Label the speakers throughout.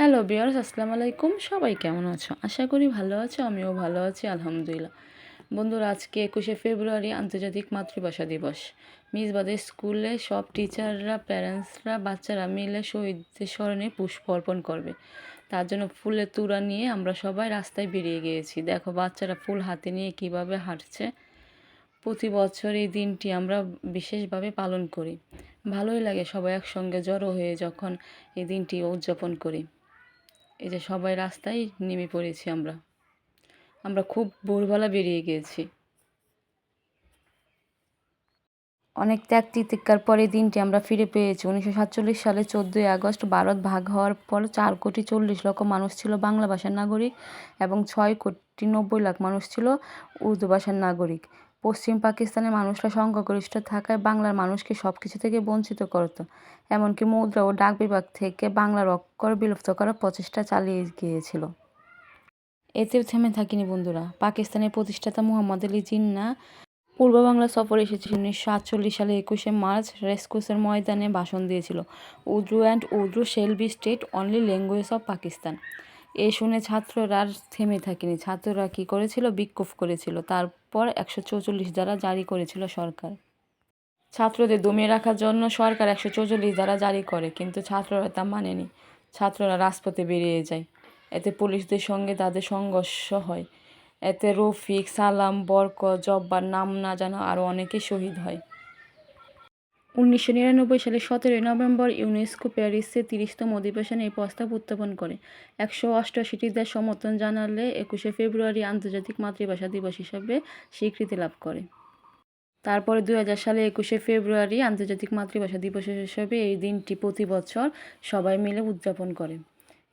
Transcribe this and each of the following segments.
Speaker 1: Hello বিয়ার্স, আসসালামু আলাইকুম। সবাই কেমন আছো? আশা করি ভালো আছো, আমিও ভালো আছি, আলহামদুলিল্লাহ। বন্ধুরা, আজকে একুশে ফেব্রুয়ারি, আন্তর্জাতিক মাতৃভাষা দিবস। মিসবাদের স্কুলে সব টিচাররা, প্যারেন্টসরা, বাচ্চারা মিলে শহীদদের স্মরণে পুষ্প অর্পণ করবে। তার জন্য ফুলের তুড়া নিয়ে আমরা সবাই রাস্তায় বেরিয়ে গিয়েছি। দেখো, বাচ্চারা ফুল হাতে নিয়ে কীভাবে হাঁটছে। প্রতি বছর এই দিনটি আমরা বিশেষভাবে পালন করি। ভালোই লাগে সবাই একসঙ্গে জড়ো হয়ে যখন এই দিনটি উদযাপন করি। এই যে সবাই রাস্তায় নেমে পড়েছি আমরা। আমরা খুব ভোরবেলা বেরিয়ে গিয়েছি। অনেক ত্যাগ তিতিকার পরে দিনটি আমরা ফিরে পেয়েছি। উনিশশো সাতচল্লিশ সালে চোদ্দোই আগস্ট ভারত ভাগ হওয়ার পর চার কোটি চল্লিশ লক্ষ মানুষ ছিল বাংলা ভাষার নাগরিক এবং ছয় কোটি নব্বই লাখ মানুষ ছিল উর্দু ভাষার নাগরিক। পশ্চিম পাকিস্তানের মানুষরা সংখ্যাগরিষ্ঠ থাকায় বাংলার মানুষকে সব কিছু থেকে বঞ্চিত করত। এমনকি মুদ্রা ও ডাক বিভাগ থেকে বাংলার অক্ষর বিলুপ্ত করার প্রচেষ্টা চালিয়ে গিয়েছিল। এতেও থেমে থাকিনি বন্ধুরা। পাকিস্তানের প্রতিষ্ঠাতা মুহাম্মদ আলী জিন্না পূর্ব বাংলা সফর এসেছিল। উনিশশো আটচল্লিশ সালে একুশে মার্চ রেসকোসের ময়দানে ভাষণ দিয়েছিল। Urdu and Urdu shall be state only language of Pakistan. এ শুনে ছাত্ররা আর থেমে থাকেনি। ছাত্ররা কি করেছিল? বিক্ষোভ করেছিল। তারপর একশো চৌচল্লিশ দ্বারা জারি করেছিল সরকার। ছাত্রদের দমিয়ে রাখার জন্য সরকার একশো চৌচল্লিশ দ্বারা জারি করে, কিন্তু ছাত্ররা তা মানেনি। ছাত্ররা রাজপথে বেরিয়ে যায়। এতে পুলিশদের সঙ্গে তাদের সংঘর্ষ হয়। এতে রফিক, সালাম বরক জব্বার নাম না জানা আরও অনেকে শহীদ হয়। উনিশশো নিরানব্বই সালে সতেরোই নভেম্বর ইউনেস্কো প্যারিসে তিরিশতম অধিবেশনে এই প্রস্তাব উত্থাপন করে। একশো অষ্টআশিটি দেশ সমর্থন জানালে একুশে ফেব্রুয়ারি আন্তর্জাতিক মাতৃভাষা দিবস হিসাবে স্বীকৃতি লাভ করে। তারপরে দু হাজার সালে একুশে ফেব্রুয়ারি আন্তর্জাতিক মাতৃভাষা দিবস হিসেবে এই দিনটি প্রতি বছর সবাই মিলে উদযাপন করে।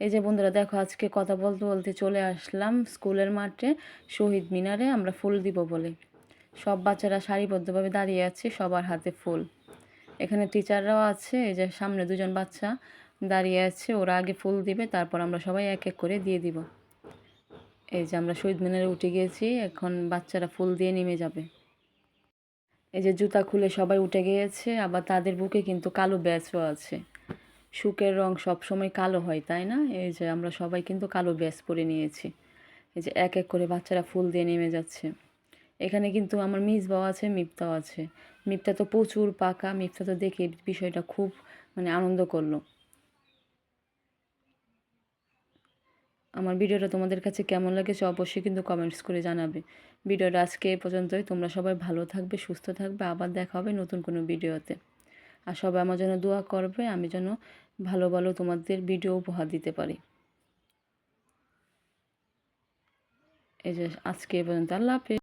Speaker 1: এই যে বন্ধুরা, দেখো, আজকে কথা বলতে বলতে চলে আসলাম স্কুলের মাঠে, শহীদ মিনারে আমরা ফুল দিব বলে। সব বাচ্চারা সারিবদ্ধভাবে দাঁড়িয়ে আছে, সবার হাতে ফুল। এখানে টিচাররাও আছে, এই যে সামনে দুজন বাচ্চা দাঁড়িয়ে আছে, ওরা আগে ফুল দিবে, তারপর আমরা সবাই এক এক করে দিয়ে দিব। এই যে আমরা শহীদ মিনারে উঠে গিয়েছি, এখন বাচ্চারা ফুল দিয়ে নেমে যাবে। এই যে জুতা খুলে সবাই উঠে গিয়েছে, আবার তাদের বুকে কিন্তু কালো ব্যাচও আছে। শুকের রং সবসময় কালো হয়, তাই না? এই যে আমরা সবাই কিন্তু কালো ব্যাচ পরে নিয়েছি। এই যে এক এক করে বাচ্চারা ফুল দিয়ে নেমে যাচ্ছে। এখানে কিন্তু আমার মিসবাও আছে, মিপ্তাও আছে। মিপ্তা তো প্রচুর পাকা, মিপ্তা তো দেখে বিষয়টা খুব মানে আনন্দ করল। আমার ভিডিওটা তোমাদের কাছে কেমন লাগেছে অবশ্যই কিন্তু কমেন্টস করে জানাবে। ভিডিওটা আজকে এ পর্যন্তই, তোমরা সবাই ভালো থাকবে, সুস্থ থাকবে, আবার দেখা হবে নতুন কোনো ভিডিওতে। আর সবাই আমার জন্য দোয়া করবে, আমি যেন ভালো ভালো তোমাদের ভিডিও উপহার দিতে পারি। এই যে আজকে এ পর্যন্ত, আল্লাহ হাফেজ।